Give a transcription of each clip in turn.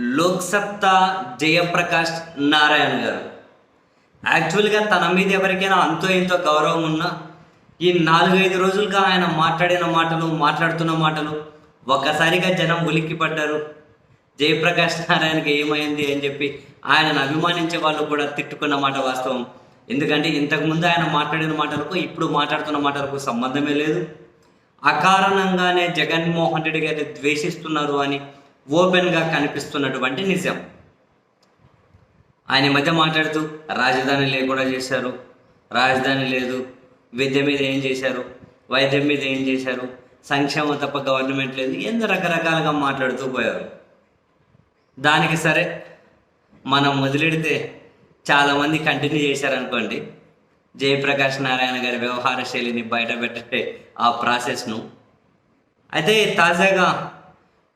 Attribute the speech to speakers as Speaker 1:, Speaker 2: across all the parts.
Speaker 1: లోక్సత్తా జయప్రకాష్ నారాయణ గారు. యాక్చువల్గా తన మీద ఎవరికైనా అంతో ఎంతో గౌరవం ఉన్నా ఈ నాలుగైదు రోజులుగా ఆయన మాట్లాడిన మాటలు మాట్లాడుతున్న మాటలు ఒక్కసారిగా జనం ఉలిక్కి పడ్డారు. జయప్రకాష్ నారాయణకి ఏమైంది అని చెప్పి ఆయనను అభిమానించే వాళ్ళు కూడా తిట్టుకున్న మాట వాస్తవం. ఎందుకంటే ఇంతకుముందు ఆయన మాట్లాడిన మాటలకు ఇప్పుడు మాట్లాడుతున్న మాటలకు సంబంధమే లేదు. అకారణంగానే జగన్మోహన్ రెడ్డి గారిని ద్వేషిస్తున్నారు అని ఓపెన్గా కనిపిస్తున్నటువంటి నిజం. ఆయన మధ్య మాట్లాడుతూ రాజధాని లేకుండా చేశారు. రాజధాని లేదు. విద్య మీద ఏం చేశారు? వైద్యం మీద ఏం చేశారు? సంక్షేమం తప్ప గవర్నమెంట్ లేదు. ఎన్ని రకరకాలుగా మాట్లాడుతూ పోయారు. దానికి సరే మనం మొదలెడితే చాలామంది కంటిన్యూ చేశారనుకోండి జయప్రకాష్ నారాయణ గారి వ్యవహార శైలిని బయట పెట్టే ఆ ప్రాసెస్ను. అయితే తాజాగా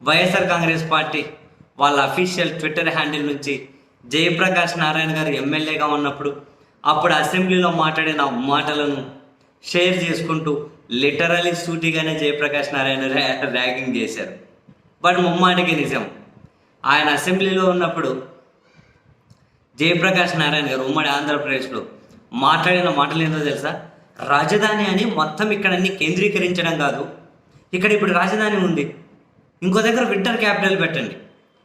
Speaker 1: వైఎస్ఆర్ కాంగ్రెస్ పార్టీ వాళ్ళ అఫీషియల్ ట్విట్టర్ హ్యాండిల్ నుంచి జయప్రకాష్ నారాయణ గారు ఎమ్మెల్యేగా ఉన్నప్పుడు అప్పుడు అసెంబ్లీలో మాట్లాడిన మాటలను షేర్ చేసుకుంటూ లిటరలీ సూటిగానే జయప్రకాష్ నారాయణ ర్యాగింగ్ చేశారు. బట్ ముమ్మాటికి నిజం. ఆయన అసెంబ్లీలో ఉన్నప్పుడు జయప్రకాష్ నారాయణ గారు ఉమ్మడి ఆంధ్రప్రదేశ్లో మాట్లాడిన మాటలు ఏందో తెలుసా? రాజధాని అని మొత్తం ఇక్కడ అన్ని కేంద్రీకరించడం కాదు. ఇక్కడ ఇప్పుడు రాజధాని ఉంది. ఇంకో దగ్గర వింటర్ క్యాపిటల్ పెట్టండి.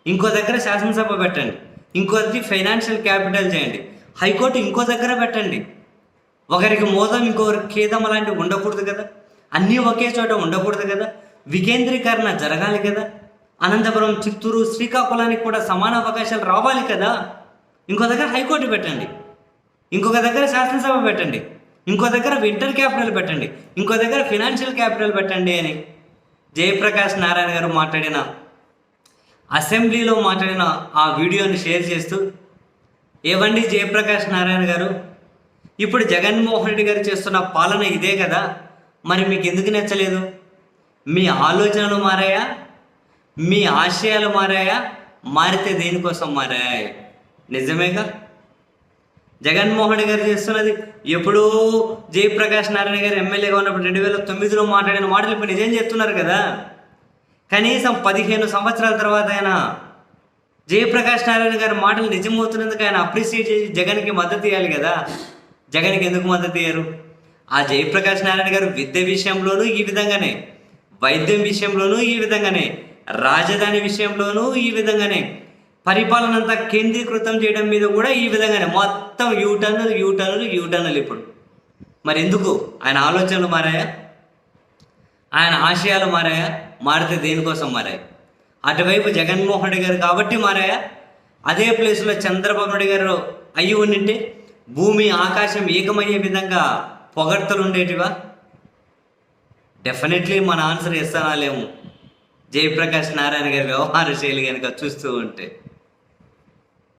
Speaker 1: ఇంకో దగ్గర శాసనసభ పెట్టండి. ఇంకోది ఫైనాన్షియల్ క్యాపిటల్ చేయండి. హైకోర్టు ఇంకో దగ్గర పెట్టండి. ఒకరికి మోదం ఇంకొకరికి ఖేదం అలాంటివి ఉండకూడదు కదా. అన్నీ ఒకే చోట ఉండకూడదు కదా. వికేంద్రీకరణ జరగాలి కదా. అనంతపురం చిత్తూరు శ్రీకాకుళానికి కూడా సమాన అవకాశాలు రావాలి కదా. ఇంకో దగ్గర హైకోర్టు పెట్టండి. ఇంకొక దగ్గర శాసనసభ పెట్టండి. ఇంకో దగ్గర వింటర్ క్యాపిటల్ పెట్టండి. ఇంకో దగ్గర ఫినాన్షియల్ క్యాపిటల్ పెట్టండి అని. జయప్రకాష్ నారాయణ గారు మాట్లాడిన అసెంబ్లీలో మాట్లాడిన ఆ వీడియోని షేర్ చేస్తూ ఏవండి జయప్రకాష్ నారాయణ గారు? ఇప్పుడు జగన్మోహన్ రెడ్డి గారు చేస్తున్న పాలన ఇదే కదా? మరి మీకు ఎందుకు నచ్చలేదు? మీ ఆలోచనలు మారాయా? మీ ఆశయాలు మారాయా? మారితే దేనికోసం మారాయి? నిజమేగా? జగన్మోహన్ రెడ్డి గారు చేస్తున్నది. ఎప్పుడూ జయప్రకాష్ నారాయణ గారు ఎమ్మెల్యేగా ఉన్నప్పుడు రెండు వేల తొమ్మిదిలో మాట్లాడిన మాటలు ఇప్పుడు నిజం చెప్తున్నారు కదా. కనీసం పదిహేను సంవత్సరాల తర్వాత ఆయన జయప్రకాష్ నారాయణ గారి మాటలు నిజమవుతున్నందుకు ఆయన అప్రిషియేట్ చేసి జగన్కి మద్దతు ఇవ్వాలి కదా. జగన్కి ఎందుకు మద్దతు ఇయ్యారు? ఆ జయప్రకాష్ నారాయణ గారు విద్య విషయంలోనూ ఈ విధంగానే వైద్యం విషయంలోనూ ఈ విధంగానే రాజధాని విషయంలోనూ ఈ విధంగానే పరిపాలన అంతా కేంద్రీకృతం చేయడం మీద కూడా ఈ విధంగానే మొత్తం యూటర్నులు యూటర్నులు యూటర్నులు ఇప్పుడు. మరి ఎందుకు? ఆయన ఆలోచనలు మారాయా? ఆయన ఆశయాలు మారాయా? మారితే దేనికోసం మారాయి? అటువైపు జగన్మోహన్ రెడ్డి గారు కాబట్టి మారాయా? అదే ప్లేస్లో చంద్రబాబు నాయుడు గారు అయ్యి ఉండింటే భూమి ఆకాశం ఏకమయ్యే విధంగా పొగడ్తలు ఉండేటివా? డెఫినెట్లీ మన ఆన్సర్ ఇస్తానాలేము జయప్రకాష్ నారాయణ గారి వ్యవహార శైలి కనుక చూస్తూ ఉంటే.